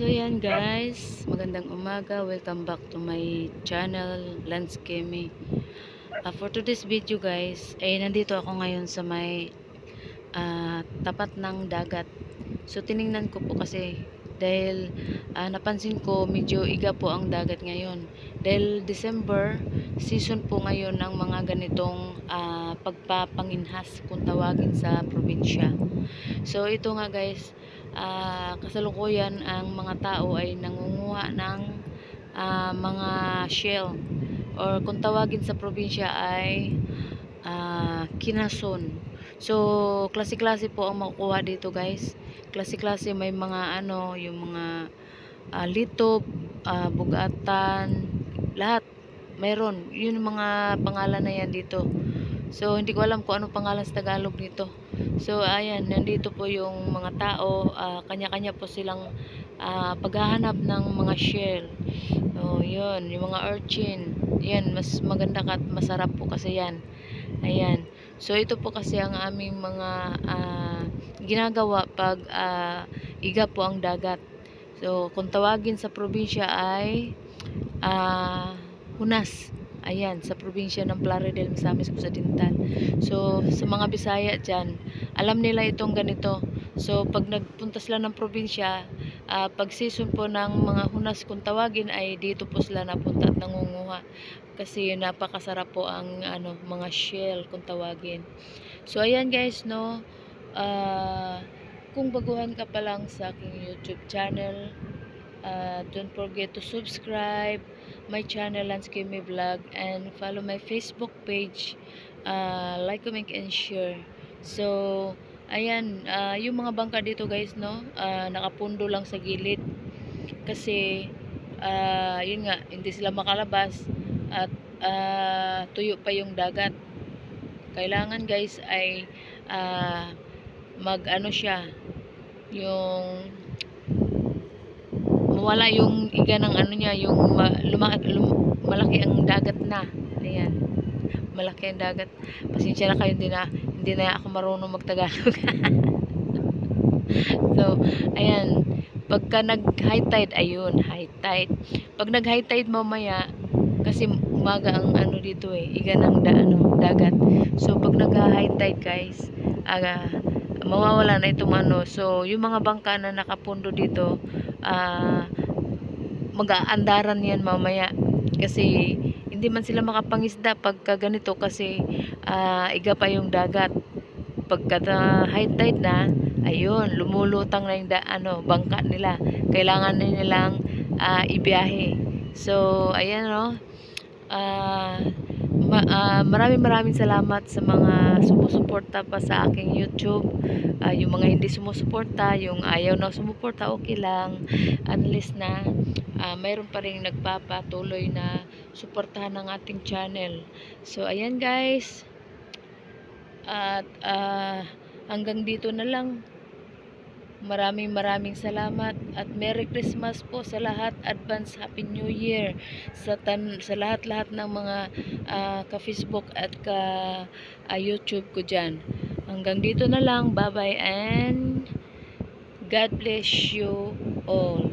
So yan guys, magandang umaga. Welcome back to my channel, Landscaping. Uh, for today's video guys, ay nandito ako ngayon sa may ah, tapat ng dagat. So tiningnan ko po kasi dahil ah, napansin ko medyo iga po ang dagat ngayon. Dahil December, season po ngayon ng mga ganitong ah, pagpapanginhas kung tawagin sa probinsya. So ito nga guys, ah, kasalukuyan ang mga tao ay nangunguha ng ah, mga shell or kung tawagin sa probinsya ay ah, kinason. So, klase-klase po ang makukuha dito guys. Klase-klase may mga ano, yung mga ah, litop, ah, bugatan, lahat. Meron. Yun mga pangalan na yan dito. So, hindi ko alam kung ano pangalan sa Tagalog nito. So, ayan, nandito po yung mga tao, ah, kanya-kanya po silang ah, paghahanap ng mga shell. So, yun, yung mga urchin. Yan, mas maganda at masarap po kasi yan. Ayan. So, ito po kasi ang aming mga ah, ginagawa pag ah, iga po ang dagat. So, kung tawagin sa probinsya ay ah, hunas. Ayan, sa probinsya ng Plaridel, Misamis, Occidental. So, sa mga Bisaya dyan, alam nila itong ganito. So, pag nagpunta sila ng probinsya, ah, pag season po ng mga hunas kung tawagin ay dito po sila napunta at nangunguha. Kasi napakasarap po ang ano, mga shell kung tawagin. So, ayan guys, no. ah, kung baguhan ka pa lang sa aking YouTube channel, ah, don't forget to subscribe my channel Landscape Vlog and follow my Facebook page uh, like, comment, and share. So ayan, ah, yung mga bangka dito guys no, ah, nakapundo lang sa gilid. Kasi ah, yun nga, hindi sila makalabas at ah, tuyo pa yung dagat. Kailangan guys ay ah, mag ano siya yung mawala yung iga ng ano niya, yung ma, luma, lum, malaki ang dagat na. Ayan. Malaki ang dagat. Pasensya na kayo, hindi na, hindi na ako marunong magtagalog. so, ayan. Pagka nag-high tide, ayun, high tide. Pag nag-high tide mamaya, kasi umaga ang ano dito eh, iga ng da, ano, dagat. So, pag nag-high tide guys, aga, mawawala na itong ano. So, yung mga bangka na nakapundo dito, ah, mag-aandaran yan mamaya. Kasi, hindi man sila makapangisda pagka ganito kasi ah, iga pa yung dagat. Pagka high tide na, ayun, lumulutang na yung da, ano, bangka nila. Kailangan na nilang ah, ibiyahe. So, ayan no. Ah, ma- ah, maraming maraming salamat sa mga sumusuporta pa sa aking YouTube. Ah, yung mga hindi sumusuporta, yung ayaw na sumuporta, okay lang. Least na ah, mayroon pa rin nagpapatuloy na suportahan ng ating channel. So, ayan guys. At ah, hanggang dito na lang. Maraming maraming salamat at Merry Christmas po sa lahat. Advance Happy New Year sa sa lahat-lahat ng mga ah, ka-Facebook at ka ah, YouTube ko diyan. Hanggang dito na lang. Bye-bye and God bless you all.